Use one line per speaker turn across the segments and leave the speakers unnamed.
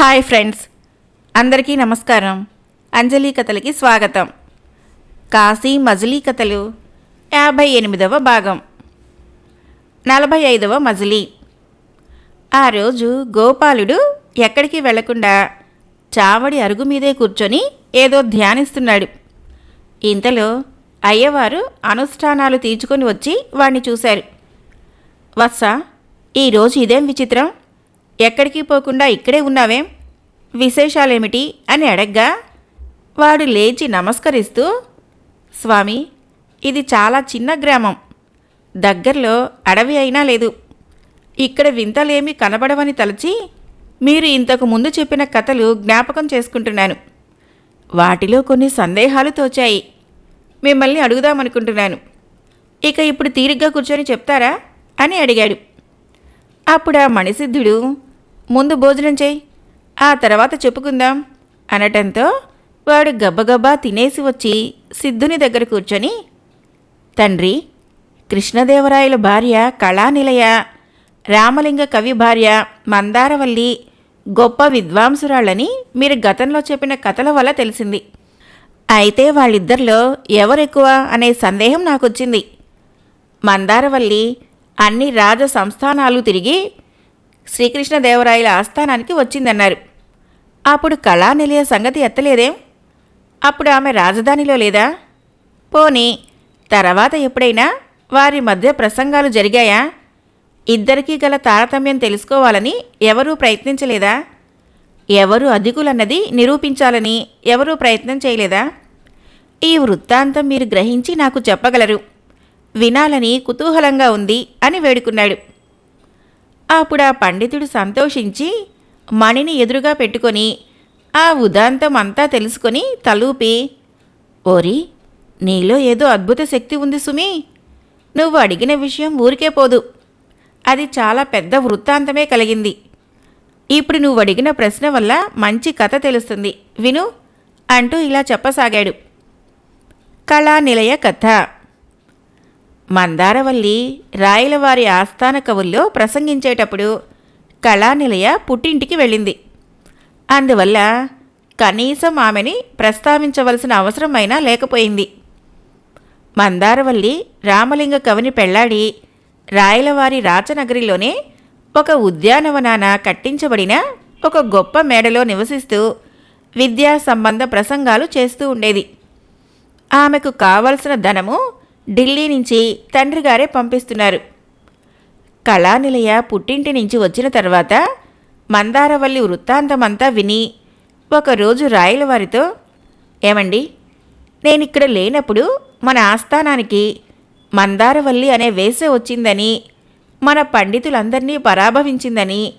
Hi friends. అందరికీ నమస్కారం. అంజలి కథలకి స్వాగతం. కాశీ మజిలీ కథలు యాభై ఎనిమిదవ భాగం. నలభై ఐదవ మజిలీ. ఆ రోజు గోపాలుడు ఎక్కడికి వెళ్ళకుండా చావడి అరుగు మీదే కూర్చొని ఏదో ధ్యానిస్తున్నాడు. ఇంతలో అయ్యవారు అనుష్ఠానాలు తీర్చుకొని వచ్చి వాణ్ణి చూశారు. వత్స ఈరోజు ఇదేం విచిత్రం? ఎక్కడికి పోకుండా ఇక్కడే ఉన్నావేం? విశేషాలేమిటి? అని అడగ్గా. వాడు లేచి నమస్కరిస్తూ స్వామి ఇది చాలా చిన్న గ్రామం. దగ్గరలో అడవి అయినా లేదు. ఇక్కడ వింతలేమీ కనబడవని తలచి మీరు ఇంతకు ముందు చెప్పిన కథలు జ్ఞాపకం చేసుకుంటున్నాను. వాటిలో కొన్ని సందేహాలు తోచాయి. మిమ్మల్ని అడుగుదామనుకుంటున్నాను. ఇక ఇప్పుడు తీరిగ్గా కూర్చొని చెప్తారా? అని అడిగాడు. అప్పుడు ఆ మణిసిద్ధుడు ముందు భోజనం చేయి. ఆ తర్వాత చెప్పుకుందాం. అనటంతో వాడు గబ్బగబ్బా తినేసి వచ్చి సిద్ధుని దగ్గర కూర్చొని తండ్రి కృష్ణదేవరాయల భార్య కళానిలయ రామలింగ కవి భార్య మందారవల్లి గొప్ప విద్వాంసురాళ్ళని మీరు గతంలో చెప్పిన కథల వల్ల తెలిసింది. అయితే వాళ్ళిద్దరిలో ఎవరెక్కువ అనే సందేహం నాకొచ్చింది. మందారవల్లి అన్ని రాజ సంస్థానాలు తిరిగి శ్రీకృష్ణదేవరాయల ఆస్థానానికి వచ్చిందన్నారు. అప్పుడు కళానిలయ సంగతి ఎత్తలేదేం? అప్పుడు ఆమె రాజధానిలో లేదా? పోనీ తర్వాత ఎప్పుడైనా వారి మధ్య ప్రసంగాలు జరిగాయా? ఇద్దరికీ గల తారతమ్యం తెలుసుకోవాలని ఎవరూ ప్రయత్నించలేదా? ఎవరు అధికులన్నది నిరూపించాలని ఎవరూ ప్రయత్నం చేయలేదా? ఈ వృత్తాంతం మీరు గ్రహించి నాకు చెప్పగలరు. వినాలని కుతూహలంగా ఉంది అని వేడుకున్నాడు. అప్పుడు ఆ పండితుడు సంతోషించి మణిని ఎదురుగా పెట్టుకొని ఆ ఉదాంతం అంతా తెలుసుకొని తలూపి ఓరి నీలో ఏదో అద్భుత శక్తి ఉంది సుమి. నువ్వు అడిగిన విషయం ఊరికే పోదు. అది చాలా పెద్ద వృత్తాంతమే కలిగింది. ఇప్పుడు నువ్వు అడిగిన ప్రశ్న వల్ల మంచి కథ తెలుస్తుంది. విను అంటూ ఇలా చెప్పసాగాడు. కళానిలయ కథ. మందారవల్లి రాయలవారి ఆస్థాన కవుల్లో ప్రసంగించేటప్పుడు కళానిలయ పుట్టింటికి వెళ్ళింది. అందువల్ల కనీసం ఆమెని ప్రస్తావించవలసిన అవసరమైనా లేకపోయింది. మందారవల్లి రామలింగ కవిని పెళ్ళాడి రాయలవారి రాచనగరిలోనే ఒక ఉద్యానవనాన కట్టించబడిన ఒక గొప్ప మేడలో నివసిస్తూ విద్యా సంబంధ ప్రసంగాలు చేస్తూ ఉండేది. ఆమెకు కావలసిన ధనము ఢిల్లీ నుంచి తండ్రిగారే పంపిస్తున్నారు. కళానిలయ పుట్టింటి నుంచి వచ్చిన తర్వాత మందారవల్లి వృత్తాంతమంతా విని ఒకరోజు రాయల వారితో ఏమండి నేనిక్కడ లేనప్పుడు మన ఆస్థానానికి మందారవల్లి అనే వేస వచ్చిందని మన పండితులందరినీ పరాభవించిందని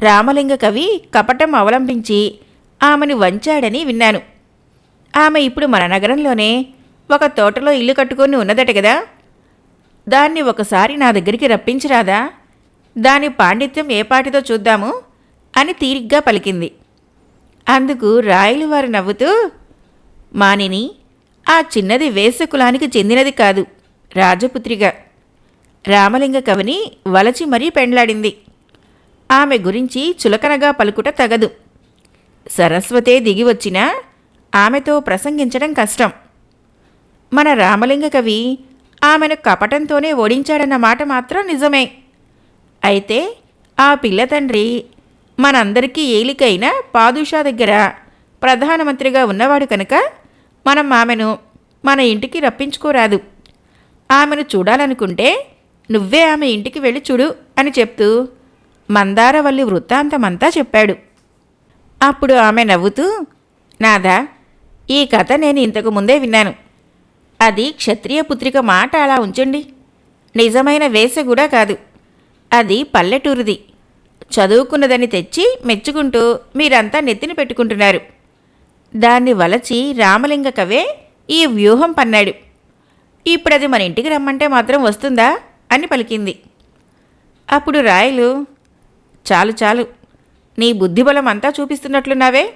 రామలింగ కవి కపటం అవలంబించి ఆమెను వంచాడని విన్నాను. ఆమె ఇప్పుడు మన నగరంలోనే ఒక తోటలో ఇల్లు కట్టుకొని ఉన్నదట కదా. దాన్ని ఒకసారి నా దగ్గరికి రప్పించిరాదా? దాని పాండిత్యం ఏ పాటితో చూద్దాము? అని తీరిగ్గా పలికింది. అందుకు రాయలు వారు నవ్వుతూ మానిని ఆ చిన్నది వేసకులానికి చెందినది కాదు రాజపుత్రిగా. రామలింగ కవిని వలచి మరీ పెండ్లాడింది. ఆమె గురించి చులకనగా పలుకుట తగదు. సరస్వతే దిగి వచ్చినా ఆమెతో ప్రసంగించడం కష్టం. మన రామలింగ కవి ఆమెను కపటంతోనే ఓడించాడన్న మాట మాత్రం నిజమే. అయితే ఆ పిల్ల తండ్రి మనందరికీ ఏలికైన పాదుషా దగ్గర ప్రధానమంత్రిగా ఉన్నవాడు కనుక మనం ఆమెను మన ఇంటికి రప్పించుకోరాదు. ఆమెను చూడాలనుకుంటే నువ్వే ఆమె ఇంటికి వెళ్ళి చూడు అని చెప్తూ మందారవల్లి వృత్తాంతమంతా చెప్పాడు. అప్పుడు ఆమె నవ్వుతూ నాదా ఈ కథ నేను ఇంతకు ముందే విన్నాను. అది క్షత్రియ పుత్రిక మాట అలా ఉంచండి. నిజమైన వేస కూడా కాదు. అది పల్లెటూరిది. చదువుకున్నదని తెచ్చి మెచ్చుకుంటూ మీరంతా నెత్తిన పెట్టుకుంటున్నారు. దాన్ని వలచి రామలింగ కవే ఈ వ్యూహం పన్నాడు. ఇప్పుడు అది మన ఇంటికి రమ్మంటే మాత్రం వస్తుందా? అని పలికింది. అప్పుడు రాయలు చాలు చాలు నీ బుద్ధిబలం అంతా చూపిస్తున్నట్లున్నావే?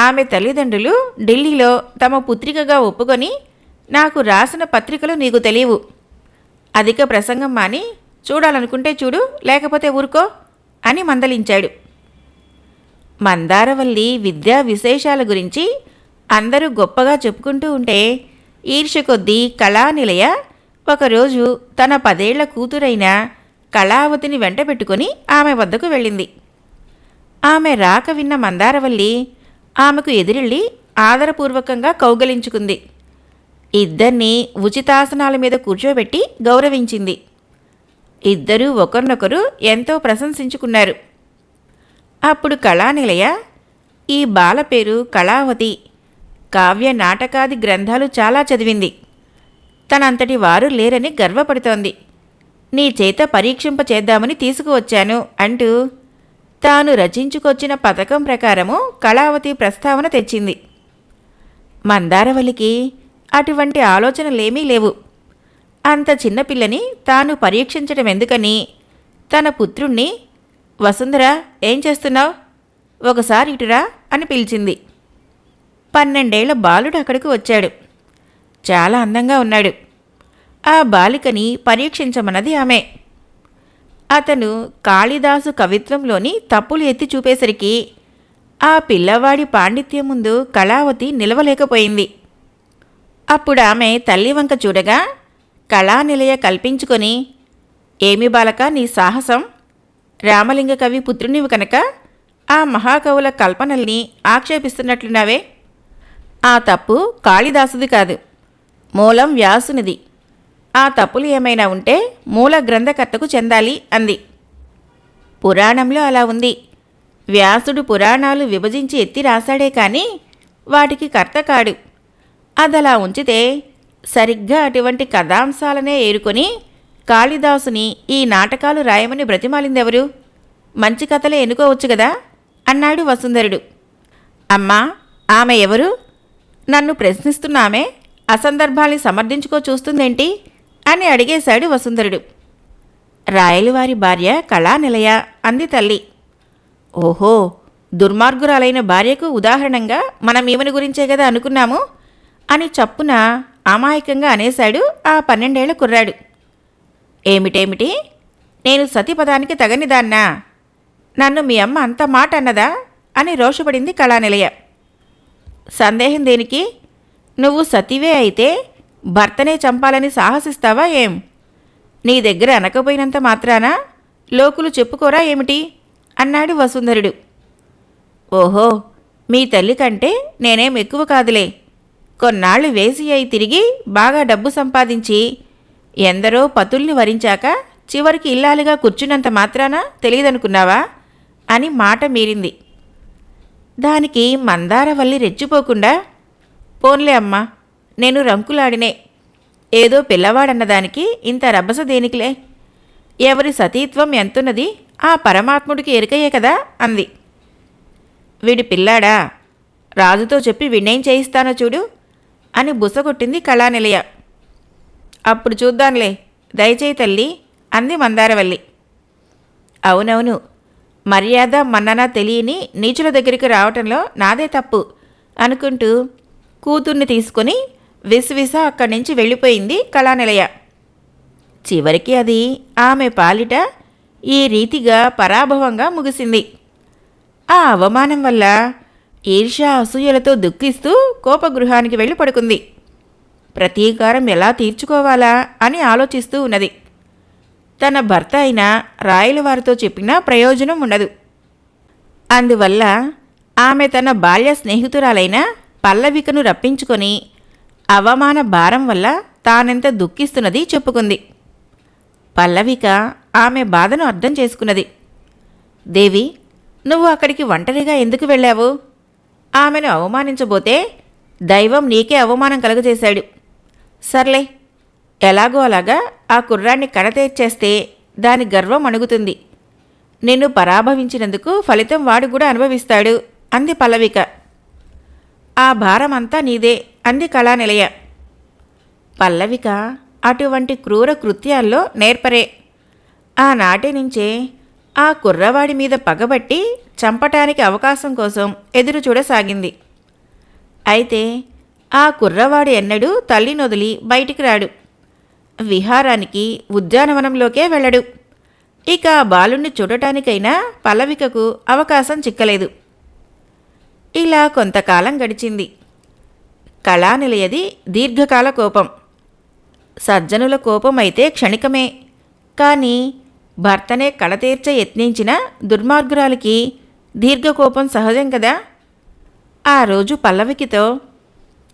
ఆమె తల్లిదండ్రులు ఢిల్లీలో తమ పుత్రికగా ఒప్పుకొని నాకు రాసిన పత్రికలు నీకు తెలియవు. అధిక ప్రసంగం మాని చూడాలనుకుంటే చూడు లేకపోతే ఊరుకో అని మందలించాడు. మందారవల్లి విద్యా విశేషాల గురించి అందరూ గొప్పగా చెప్పుకుంటూ ఉంటే ఈర్ష్య కొద్దీ కళానిలయ ఒకరోజు తన పదేళ్ళ కూతురైన కళావతిని వెంట పెట్టుకుని ఆమె వద్దకు వెళ్ళింది. ఆమె రాక విన్న మందారవల్లి ఆమెకు ఎదురెళ్ళి ఆదరపూర్వకంగా కౌగలించుకుంది. ఇద్దరినీ ఉచితాసనాల మీద కూర్చోబెట్టి గౌరవించింది. ఇద్దరూ ఒకరినొకరు ఎంతో ప్రశంసించుకున్నారు. అప్పుడు కళానిలయ ఈ బాల పేరు కళావతి కావ్య నాటకాది గ్రంథాలు చాలా చదివింది. తనంతటి వారు లేరని గర్వపడుతోంది. నీ చేత పరీక్షింప చేద్దామని తీసుకువచ్చాను అంటూ తాను రచించుకొచ్చిన పథకం ప్రకారము కళావతి ప్రస్తావన తెచ్చింది. మందారవల్లికి అటువంటి ఆలోచనలేమీ లేవు. అంత చిన్నపిల్లని తాను పరీక్షించడం ఎందుకని? తన పుత్రుణ్ణి వసుంధర ఏం చేస్తున్నావు? ఒకసారి ఇటురా అని పిలిచింది. పన్నెండేళ్ళ బాలుడు అక్కడికి వచ్చాడు. చాలా అందంగా ఉన్నాడు. ఆ బాలికని పరీక్షించమన్నది ఆమె. అతను కాళిదాసు కవిత్వంలోని తప్పులు ఎత్తి చూపేసరికి ఆ పిల్లవాడి పాండిత్యం ముందు కళావతి నిలవలేకపోయింది. అప్పుడు ఆమె తల్లి వంక చూడగా కళానిలయ కల్పించుకొని ఏమి బాలక నీ సాహసం? రామలింగ కవి పుత్రునివి కనుక ఆ మహాకవుల కల్పనల్ని ఆక్షేపిస్తున్నట్లున్నావే. ఆ తప్పు కాళిదాసుది కాదు మూలం వ్యాసునిది. ఆ తప్పులు ఏమైనా ఉంటే మూల గ్రంథకర్తకు చెందాలి అంది. పురాణంలో అలా ఉంది. వ్యాసుడు పురాణాలు విభజించి ఎత్తి రాశాడే కానీ వాటికి కర్త కాడు. అదలా ఉంచితే సరిగ్గా అటువంటి కథాంశాలనే ఏరుకొని కాళిదాసుని ఈ నాటకాలు రాయమని బ్రతిమాలిందెవరు? మంచి కథలే ఎన్నుకోవచ్చు కదా అన్నాడు వసుంధరుడు. అమ్మా ఆమె ఎవరు? నన్ను ప్రశ్నిస్తున్నామే అసందర్భాల్ని సమర్థించుకో చూస్తుందేంటి? అని అడిగేశాడు వసుంధరుడు. రాయలవారి భార్య కళానిలయ అంది తల్లి. ఓహో దుర్మార్గురాలైన భార్యకు ఉదాహరణంగా మనం ఈమెను గురించే కదా అనుకున్నాము? అని చప్పున అమాయకంగా అనేశాడు ఆ పన్నెండేళ్ళ కుర్రాడు. ఏమిటేమిటి? నేను సతీపదానికి తగనిదాన్నా. నన్ను మీ అమ్మ అంత మాట అన్నదా? అని రోషపడింది కళానిలయ. సందేహం దేనికి? నువ్వు సతీవే అయితే భర్తనే చంపాలని సాహసిస్తావా ఏం? నీ దగ్గర అనకపోయినంత మాత్రాన? లోకులు చెప్పుకోరా ఏమిటి? అన్నాడు వసుంధరుడు. ఓహో మీ తల్లి కంటే నేనేం ఎక్కువ కాదులే. కొన్నాళ్ళు వేసి అయి తిరిగి బాగా డబ్బు సంపాదించి ఎందరో పతుల్ని వరించాక చివరికి ఇల్లాలుగా కూర్చున్నంత మాత్రాన తెలియదనుకున్నావా? అని మాట మీరింది. దానికి మందారవల్లి రెచ్చిపోకుండా పోన్లే అమ్మా నేను రంకులాడినే. ఏదో పిల్లవాడన్నదానికి ఇంత రభస దేనికిలే? ఎవరి సతీత్వం ఎంతున్నది ఆ పరమాత్ముడికి ఎరుకయ్యే కదా? అంది. వీడి పిల్లాడా రాజుతో చెప్పి వినేం చేయిస్తానో చూడు. అని బుసగొట్టింది కళానిలయ. అప్పుడు చూద్దాంలే దయచేయి తల్లి అంది మందారవల్లి. అవునవును మర్యాద మన్నన తెలియని నీచుల దగ్గరికి రావటంలో నాదే తప్పు అనుకుంటూ కూతుర్ని తీసుకొని విసవిస అక్కడి నుంచి వెళ్ళిపోయింది కళానిలయ. చివరికి అది ఆమె పాలిట ఈ రీతిగా పరాభవంగా ముగిసింది. ఆ అవమానం వల్ల ఈర్ష్య అసూయలతో దుఃఖిస్తూ కోపగృహానికి వెళ్ళి పడుకుంది. ప్రతీకారం ఎలా తీర్చుకోవాలా అని ఆలోచిస్తూ ఉన్నది. తన భర్త అయిన రాయల వారితో చెప్పినా ప్రయోజనం ఉండదు. అందువల్ల ఆమె తన బాల్య స్నేహితురాలైన పల్లవికను రప్పించుకొని అవమాన భారం వల్ల తానెంత దుఃఖిస్తున్నది చెప్పుకుంది. పల్లవిక ఆమె బాధను అర్థం చేసుకున్నది. దేవి నువ్వు అక్కడికి ఒంటరిగా ఎందుకు వెళ్ళావు? ఆమెను అవమానించబోతే దైవం నీకే అవమానం కలుగజేశాడు. సర్లే ఎలాగో అలాగా ఆ కుర్రాన్ని కడతేర్చేస్తే దాని గర్వం అణుగుతుంది. నిన్ను పరాభవించినందుకు ఫలితం వాడు కూడా అనుభవిస్తాడు అంది పల్లవిక. ఆ భారమంతా నీదే అంది కళానిలయ. పల్లవిక అటువంటి క్రూర కృత్యాల్లో నేర్పరే. ఆనాటి నుంచే ఆ కుర్రవాడి మీద పగబట్టి చంపటానికి అవకాశం కోసం ఎదురు చూడసాగింది. అయితే ఆ కుర్రవాడు ఎన్నడూ తల్లినొదిలి బయటికి రాడు. విహారానికి ఉద్యానవనంలోకే వెళ్ళడు. ఇక బాలుణ్ణి చూడటానికైనా పల్లవికకు అవకాశం చిక్కలేదు. ఇలా కొంతకాలం గడిచింది. కళానిలయది దీర్ఘకాల కోపం. సజ్జనుల కోపం అయితే క్షణికమే. కానీ భర్తనే కళతీర్చ యత్నించిన దుర్మార్గురాలికి దీర్ఘకోపం సహజం కదా? ఆ రోజు పల్లవికితో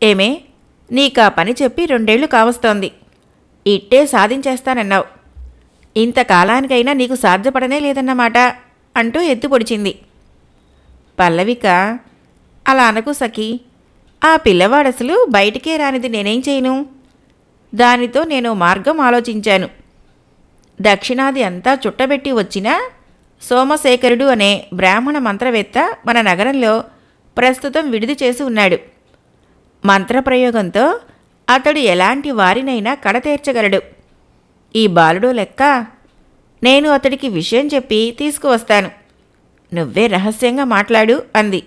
ఏమే నీకా పని చెప్పి రెండేళ్ళు కావస్తోంది. ఇట్టే సాధించేస్తానన్నావు. ఇంతకాలానికైనా నీకు సాధ్యపడనే లేదన్నమాట అంటూ ఎత్తు పొడిచింది. పల్లవిక అలా అనకు సఖి. ఆ పిల్లవాడసలు బయటికే రానిది నేనేం చేయను? దానితో నేను మార్గం ఆలోచించాను. దక్షిణాది అంతా చుట్టబెట్టి వచ్చినా సోమశేఖరుడు అనే బ్రాహ్మణ మంత్రవేత్త మన నగరంలో ప్రస్తుతం విడిది చేసి ఉన్నాడు. మంత్రప్రయోగంతో అతడు ఎలాంటి వారినైనా కడతీర్చగలడు. ఈ బాలుడు లెక్క నేను అతడికి విషయం చెప్పి తీసుకువస్తాను. నువ్వే రహస్యంగా మాట్లాడు అంది.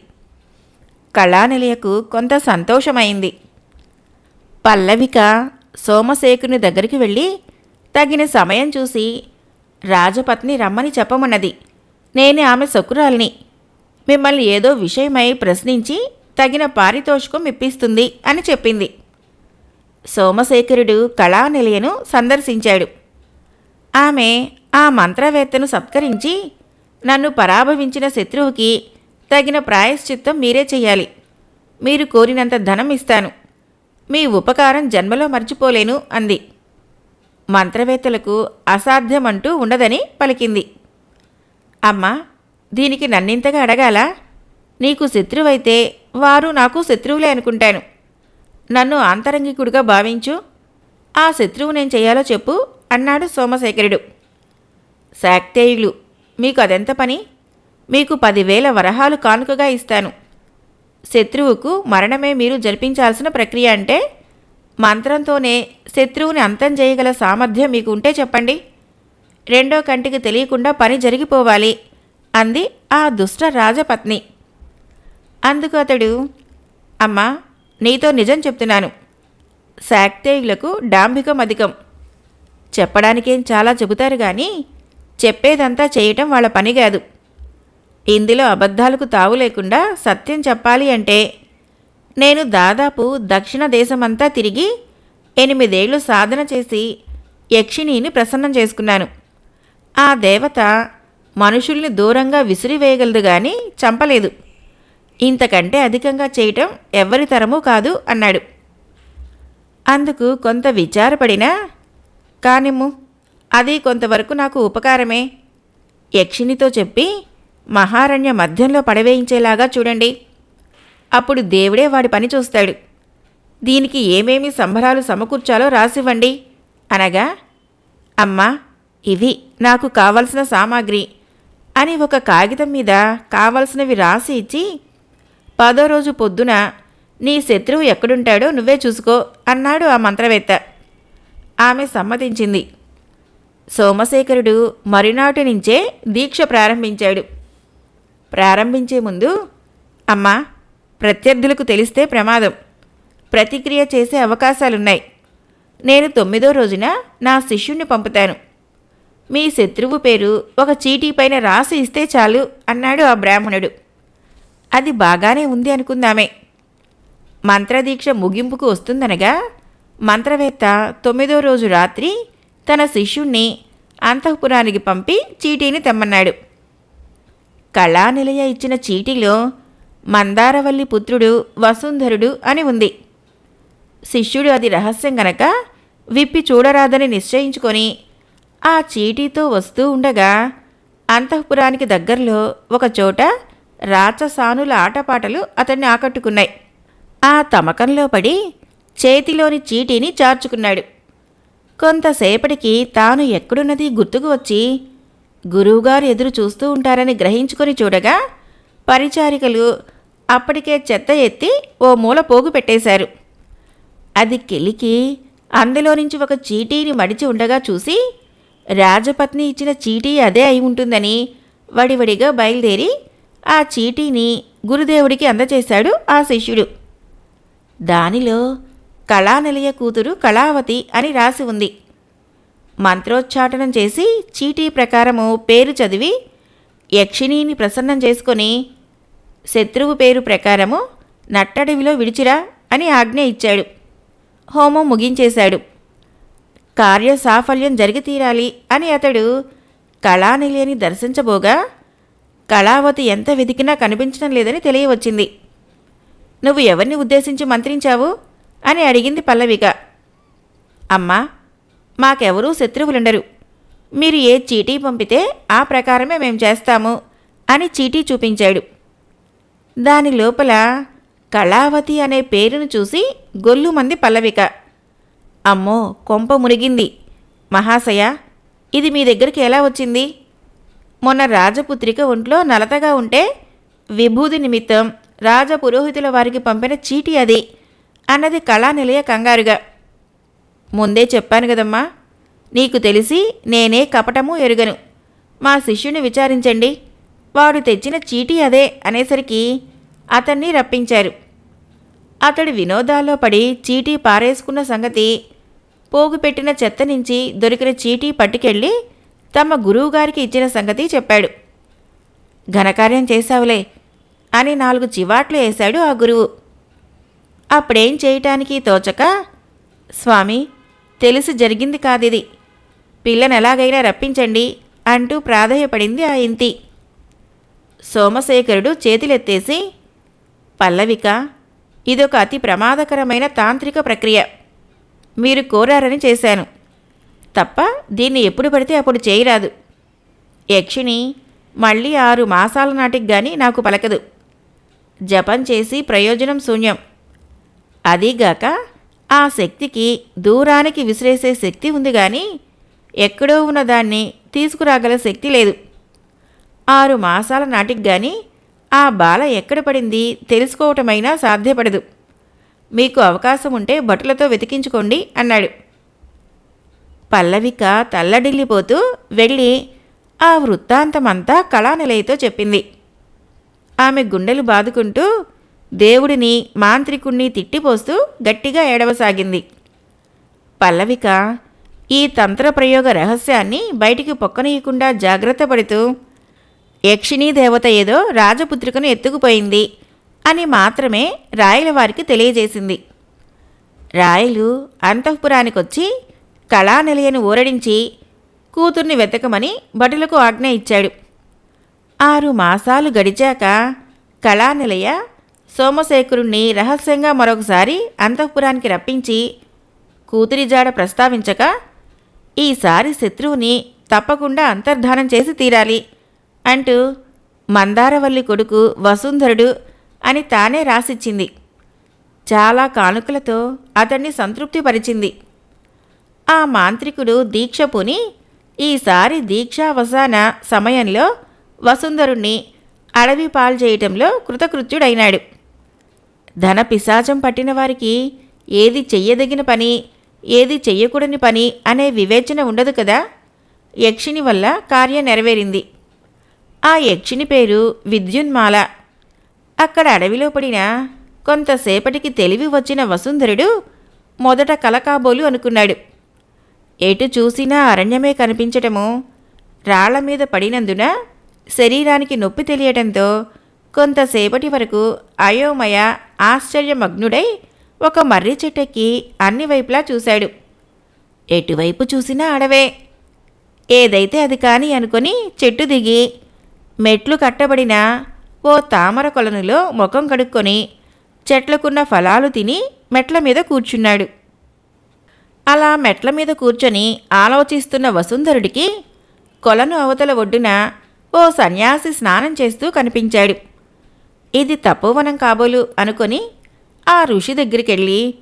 కళానిలయకు కొంత సంతోషమైంది. పల్లవిక సోమశేఖరుని దగ్గరికి వెళ్ళి తగిన సమయం చూసి రాజపత్ని రమ్మని చెప్పమన్నది. నేను ఆమె సకురాల్ని మిమ్మల్ని ఏదో విషయమై ప్రశ్నించి తగిన పారితోషికం ఇప్పిస్తుంది అని చెప్పింది. సోమశేఖరుడు కళానిలయను సందర్శించాడు. ఆమె ఆ మంత్రవేత్తను సత్కరించి నన్ను పరాభవించిన శత్రువుకి తగిన ప్రాయశ్చిత్తం మీరే చెయ్యాలి. మీరు కోరినంత ధనం ఇస్తాను. మీ ఉపకారం జన్మలో మర్చిపోలేను అంది. మంత్రవేత్తలకు అసాధ్యమంటూ ఉండదని పలికింది. అమ్మా దీనికి నన్నింతగా అడగాల? నీకు శత్రువైతే వారు నాకు శత్రువులే అనుకుంటాను. నన్ను ఆంతరంగికుడిగా భావించు. ఆ శత్రువు నేను చేయాలో చెప్పు అన్నాడు సోమశేఖరుడు. శాక్తేయులు మీకు అదెంత పని? మీకు పదివేల వరహాలు కానుకగా ఇస్తాను. శత్రువుకు మరణమే మీరు జరిపించాల్సిన ప్రక్రియ అంటే మంత్రంతోనే శత్రువుని అంతం చేయగల సామర్థ్యం మీకు ఉంటే చెప్పండి. రెండో కంటికి తెలియకుండా పని జరిగిపోవాలి అంది ఆ దుష్ట రాజపత్ని. అందుకు అతడు అమ్మా నీతో నిజం చెప్తున్నాను. శాక్తేయులకు డాంభికం అధికం. చెప్పడానికేం చాలా చెబుతారు కానీ చెప్పేదంతా చేయటం వాళ్ళ పని కాదు. ఇందులో అబద్ధాలకు తావు లేకుండా సత్యం చెప్పాలి అంటే నేను దాదాపు దక్షిణ దేశమంతా తిరిగి ఎనిమిదేళ్ళు సాధన చేసి యక్షిణిని ప్రసన్నం చేసుకున్నాను. ఆ దేవత మనుషుల్ని దూరంగా విసిరివేయగలదు కానీ చంపలేదు. ఇంతకంటే అధికంగా చేయటం ఎవ్వరి తరమూ కాదు అన్నాడు. అందుకు కొంత విచారపడినా కానిమ్ము అది కొంతవరకు నాకు ఉపకారమే. యక్షినితో చెప్పి మహారణ్య మధ్యంలో పడవేయించేలాగా చూడండి. అప్పుడు దేవుడే వాడి పని చూస్తాడు. దీనికి ఏమేమి సంబరాలు సమకూర్చాలో రాసివ్వండి. అనగా అమ్మా ఇవి నాకు కావలసిన సామాగ్రి అని ఒక కాగితం మీద కావలసినవి రాసి ఇచ్చి పదో రోజు పొద్దున నీ శత్రువు ఎక్కడుంటాడో నువ్వే చూసుకో అన్నాడు ఆ మంత్రవేత్త. ఆమె సమ్మతించింది. సోమశేఖరుడు మరునాటి నుంచే దీక్ష ప్రారంభించాడు. ప్రారంభించే ముందు అమ్మా ప్రత్యర్థులకు తెలిస్తే ప్రమాదం. ప్రతిక్రియ చేసే అవకాశాలున్నాయి. నేను తొమ్మిదో రోజున నా శిష్యుణ్ణి పంపుతాను. మీ శత్రువు పేరు ఒక చీటీ పైన రాసి ఇస్తే చాలు అన్నాడు ఆ బ్రాహ్మణుడు. అది బాగానే ఉంది అనుకుందామే. మంత్రదీక్ష ముగింపుకు వస్తుందనగా మంత్రవేత్త తొమ్మిదో రోజు రాత్రి తన శిష్యుణ్ణి అంతఃపురానికి పంపి చీటీని తెమ్మన్నాడు. కళానిలయ ఇచ్చిన చీటీలో మందారవల్లి పుత్రుడు వసుంధరుడు అని ఉంది. శిష్యుడు అది రహస్యం గనక విప్పి చూడరాదని నిశ్చయించుకొని ఆ చీటీతో వస్తూ ఉండగా అంతఃపురానికి దగ్గరలో ఒకచోట రాచసానుల ఆటపాటలు అతన్ని ఆకట్టుకున్నాయి. ఆ తమకంలో పడి చేతిలోని చీటీని చార్చుకున్నాడు. కొంతసేపటికి తాను ఎక్కడున్నది గుర్తుకు వచ్చి గురువుగారు ఎదురు చూస్తూ ఉంటారని గ్రహించుకొని చూడగా పరిచారికలు అప్పటికే చెత్త ఎత్తి ఓ మూల పోగు పెట్టేశారు. అది కెలికి అందులో నుంచి ఒక చీటీని మడిచి ఉండగా చూసి రాజపత్ని ఇచ్చిన చీటీ అదే అయి ఉంటుందని వడివడిగా బయలుదేరి ఆ చీటీని గురుదేవుడికి అందచేశాడు ఆ శిష్యుడు. దానిలో కళానిలయ కూతురు కళావతి అని రాసి ఉంది. మంత్రోచ్చాటనం చేసి చీటీ ప్రకారము పేరు చదివి యక్షిణిని ప్రసన్నం చేసుకొని శత్రువు పేరు ప్రకారము నట్టడవిలో విడిచిరా అని ఆజ్ఞ ఇచ్చాడు. హోమం ముగించేశాడు. కార్య సాఫల్యం జరిగి తీరాలి అని అతడు కళానిలయని దర్శించబోగా కళావతి ఎంత వెతికినా కనిపించడం లేదని తెలియవచ్చింది. నువ్వు ఎవరిని ఉద్దేశించి మంత్రించావు? అని అడిగింది పల్లవిక. అమ్మా మాకెవరూ శత్రువులుండరు. మీరు ఏ చీటీ పంపితే ఆ ప్రకారమే మేం చేస్తాము అని చీటీ చూపించాడు. దాని లోపల కళావతి అనే పేరును చూసి గొల్లుమంది పల్లవిక. అమ్మో కొంప మునిగింది మహాశయ ఇది మీ దగ్గరికి ఎలా వచ్చింది? మొన్న రాజపుత్రిక ఒంట్లో నలతగా ఉంటే విభూది నిమిత్తం రాజపురోహితుల వారికి పంపిన చీటీ అది అన్నది కళానిలయ కంగారుగా. ముందే చెప్పాను కదమ్మా నీకు తెలిసి నేనే కపటము ఎరుగను. మా శిష్యుని విచారించండి. వాడు తెచ్చిన చీటీ అదే అనేసరికి అతన్ని రప్పించారు. అతడు వినోదాల్లో పడి చీటీ పారేసుకున్న సంగతి పోగుపెట్టిన చెత్త నుంచి దొరికిన చీటీ పట్టుకెళ్ళి తమ గురువుగారికి ఇచ్చిన సంగతి చెప్పాడు. ఘనకార్యం చేశావులే అని నాలుగు చివాట్లు వేశాడు ఆ గురువు. అప్పుడేం చేయటానికి తోచక స్వామి తెలిసి జరిగింది కాదిది. పిల్లని ఎలాగైనా రప్పించండి అంటూ ప్రాధేయపడింది ఆ ఇంతి. సోమశేఖరుడు చేతులెత్తేసి పల్లవిక ఇదొక అతి ప్రమాదకరమైన తాంత్రిక ప్రక్రియ. మీరు కోరారని చేశాను. తప్ప దీన్ని ఎప్పుడు పడితే అప్పుడు చేయరాదు. యక్షిణి మళ్ళీ ఆరు మాసాల నాటికి కానీ నాకు పలకదు. జపం చేసి ప్రయోజనం శూన్యం. అదీగాక ఆ శక్తికి దూరానికి విసిరేసే శక్తి ఉంది కానీ ఎక్కడో ఉన్న దాన్ని తీసుకురాగల శక్తి లేదు. ఆరు మాసాల నాటికి గాని ఆ బాల ఎక్కడ పడింది తెలుసుకోవటమైనా సాధ్యపడదు. మీకు అవకాశం ఉంటే భటులతో వెతికించుకోండి అన్నాడు. పల్లవిక తల్లడిల్లిపోతూ వెళ్ళి ఆ వృత్తాంతమంతా కళానిలయతో చెప్పింది. ఆమె గుండెలు బాదుకుంటూ దేవుడిని మాంత్రికుణ్ణి తిట్టిపోస్తూ గట్టిగా ఏడవసాగింది. పల్లవిక ఈ తంత్ర ప్రయోగ రహస్యాన్ని బయటికి పొక్కనీయకుండా జాగ్రత్త పడుతూ యక్షిణీ దేవత ఏదో రాజపుత్రికను ఎత్తుకుపోయింది అని మాత్రమే రాయల వారికి తెలియజేసింది. రాయలు అంతఃపురానికొచ్చి కళానిలయను ఊరడించి కూతుర్ని వెతకమని భటులకు ఆజ్ఞ ఇచ్చాడు. ఆరు మాసాలు గడిచాక కళానిలయ సోమశేఖరుణ్ణి రహస్యంగా మరొకసారి అంతఃపురానికి రప్పించి కూతురి జాడ ప్రస్తావించక ఈసారి శత్రువుని తప్పకుండా అంతర్ధానం చేసి తీరాలి అంటూ మందారవల్లి కొడుకు వసుంధరుడు అని తానే రాసిచ్చింది. చాలా కానుకలతో అతన్ని సంతృప్తిపరిచింది. ఆ మాంత్రికుడు దీక్ష పుని ఈసారి దీక్షావసాన సమయంలో వసుంధరుణ్ణి అడవి పాల్చేయటంలో కృతకృత్యుడైనాడు. ధన పిశాచం పట్టిన వారికి ఏది చెయ్యదగిన పని ఏది చెయ్యకూడని పని అనే వివేచన ఉండదు కదా? యక్షిని వల్ల కార్యం నెరవేరింది. ఆ యక్షిని పేరు విద్యున్మాల. అక్కడ అడవిలో పడిన కొంతసేపటికి తెలివి వచ్చిన వసుంధరుడు మొదట కలకాబోలు అనుకున్నాడు. ఎటు చూసినా అరణ్యమే కనిపించటము రాళ్ళ మీద పడినందున శరీరానికి నొప్పి తెలియటంతో కొంతసేపటి వరకు అయోమయ ఆశ్చర్యమగ్నుడై ఒక మర్రి చెట్టెక్కి అన్ని వైపులా చూశాడు. ఎటువైపు చూసినా అడవే ఏదైతే అది కాని అనుకొని చెట్టు దిగి మెట్లు కట్టబడిన ఓ తామర కొలనులో ముఖం కడుక్కొని చెట్లకున్న ఫలాలు తిని మెట్ల మీద కూర్చున్నాడు. అలా మెట్ల మీద కూర్చొని ఆలోచిస్తున్న వసుంధరుడికి కొలను అవతల ఒడ్డున ఓ సన్యాసి స్నానం చేస్తూ కనిపించాడు. ఇది తపోవనం కాబోలు అనుకొని ఆ ఋషి దగ్గరికెళ్ళి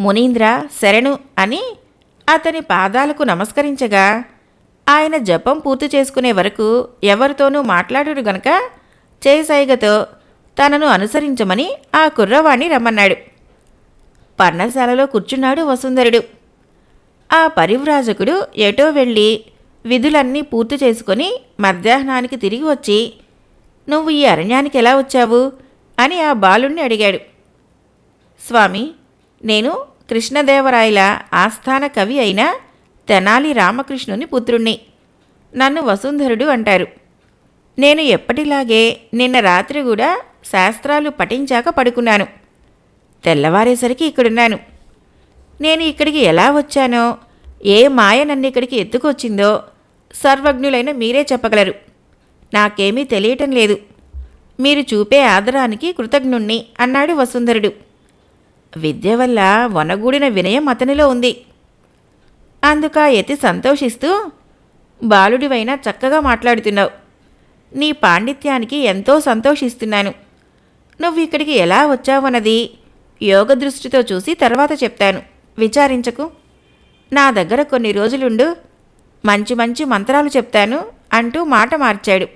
మునీంద్ర శరణు అని అతని పాదాలకు నమస్కరించగా ఆయన జపం పూర్తి చేసుకునే వరకు ఎవరితోనూ మాట్లాడుడు గనక చేసైగతో తనను అనుసరించమని ఆ కుర్రవాణ్ణి రమ్మన్నాడు. పర్ణశాలలో కూర్చున్నాడు వసుంధరుడు. ఆ పరివ్రాజకుడు ఎటో వెళ్ళి విధులన్నీ పూర్తి చేసుకొని మధ్యాహ్నానికి తిరిగి వచ్చి నువ్వు ఈ అరణ్యానికి ఎలా వచ్చావు? అని ఆ బాలుణ్ణి అడిగాడు. స్వామి నేను కృష్ణదేవరాయల ఆస్థాన కవి అయిన తెనాలి రామకృష్ణుని పుత్రుణ్ణి. నన్ను వసుంధరుడు అంటారు. నేను ఎప్పటిలాగే నిన్న రాత్రి కూడా శాస్త్రాలు పఠించాక పడుకున్నాను. తెల్లవారేసరికి ఇక్కడున్నాను. నేను ఇక్కడికి ఎలా వచ్చానో ఏ మాయ నన్ను ఇక్కడికి ఎత్తుకొచ్చిందో సర్వజ్ఞులైన మీరే చెప్పగలరు. నాకేమీ తెలియటం లేదు. మీరు చూపే ఆదరానికి కృతజ్ఞుణ్ణి అన్నాడు వసుంధరుడు. విద్య వల్ల వనగూడిన వినయం అతనిలో ఉంది. అందుక యతి సంతోషిస్తూ బాలుడివైనా చక్కగా మాట్లాడుతున్నావు. నీ పాండిత్యానికి ఎంతో సంతోషిస్తున్నాను. నువ్వు ఇక్కడికి ఎలా వచ్చావన్నది యోగ దృష్టితో చూసి తర్వాత చెప్తాను. విచారించకు. నా దగ్గర కొన్ని రోజులుండు మంచి మంచి మంత్రాలు చెప్తాను అంటూ మాట మార్చాడు.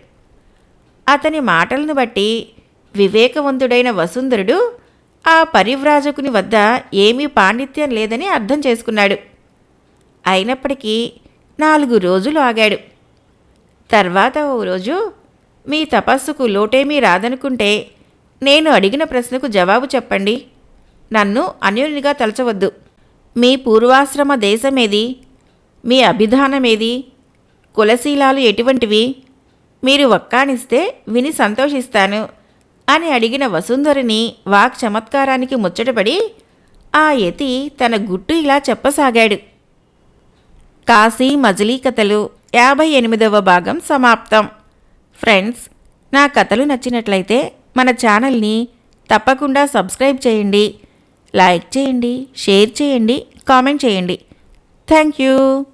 అతని మాటలను బట్టి వివేకవంతుడైన వసుంధరుడు ఆ పరివ్రాజకుని వద్ద ఏమీ పాండిత్యం లేదని అర్థం చేసుకున్నాడు. అయినప్పటికీ నాలుగు రోజులు ఆగాడు. తర్వాత ఓ రోజు మీ తపస్సుకు లోటేమీ రాదనుకుంటే నేను అడిగిన ప్రశ్నకు జవాబు చెప్పండి. నన్ను అన్యునిగా తలచవద్దు. మీ పూర్వాశ్రమ దేశమేది? మీ అభిధానమేది? కులశీలాలు ఎటువంటివి? మీరు వక్కానిస్తే విని సంతోషిస్తాను. అని అడిగిన వసుంధరిని వాక్ చమత్కారానికి ముచ్చటపడి ఆ యతి తన గుట్టు ఇలా చెప్పసాగాడు. కాశీ మజిలీ కథలు యాభై ఎనిమిదవ భాగం సమాప్తం. ఫ్రెండ్స్ నా కథలు నచ్చినట్లయితే మన ఛానల్ని తప్పకుండా సబ్స్క్రైబ్ చేయండి. లైక్ చేయండి షేర్ చేయండి కామెంట్ చేయండి. Thank you.